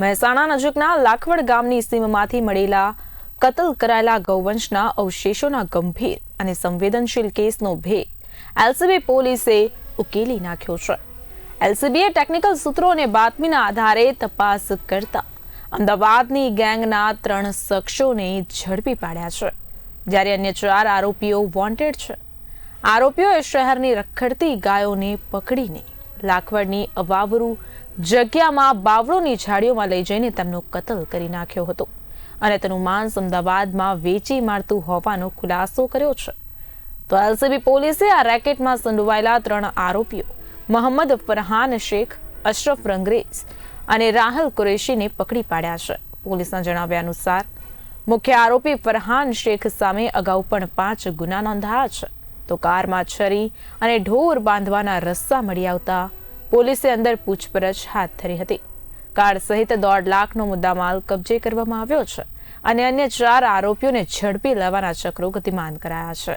મહેસાણા નજીકના લાખવડ ગામની સીમમાંથી મળેલા કતલ કરાયેલા ગૌવંશના અવશેષોના ગંભીર અને સંવેદનશીલ કેસનો ભેદ એલસીબી પોલીસે ઉકેલી નાખ્યો છે. એલસીબીએ ટેકનિકલ સૂત્રો અને બાતમીના આધારે તપાસ કરતા અમદાવાદની ગેંગના ત્રણ શખ્સોને ઝડપી પાડ્યા છે, જ્યારે અન્ય ચાર આરોપીઓ વોન્ટેડ છે. આરોપીઓએ શહેરની રખડતી ગાયોને પકડીને લાખવડની અવાવરૂ જગ્યામાં બાવળોની ઝાડીઓમાં લઈ જઈને તેમનો કતલ કરી નાખ્યો હતો અને તેનું માંસ અમદાવાદમાં વેચી મારતું હોવાનો ખુલાસો કર્યો છે. તો એલસીબી પોલીસે આ રેકેટમાં સંડોવાયેલા ત્રણ આરોપીઓ, મોહમ્મદ ફરહાન શેખ, અશરફ રંગરેજ અને રાહલ કુરેશીને પકડી પાડ્યા છે. પોલીસના જણાવ્યા અનુસાર, મુખ્ય આરોપી ફરહાન શેખ સામે અગાઉ પણ પાંચ ગુના નોંધાયા છે. તો કારમાં છરી અને ઢોર બાંધવાના રસ્સા મળી આવતા પોલીસે અંદર પૂછપરછ હાથ ધરી હતી. કાર સહિત દોઢ લાખનો મુદ્દામાલ કબજે કરવામાં આવ્યો છે અને અન્ય ચાર આરોપીઓને ઝડપી લેવાના ચક્રો ગતિમાન કરાયા છે.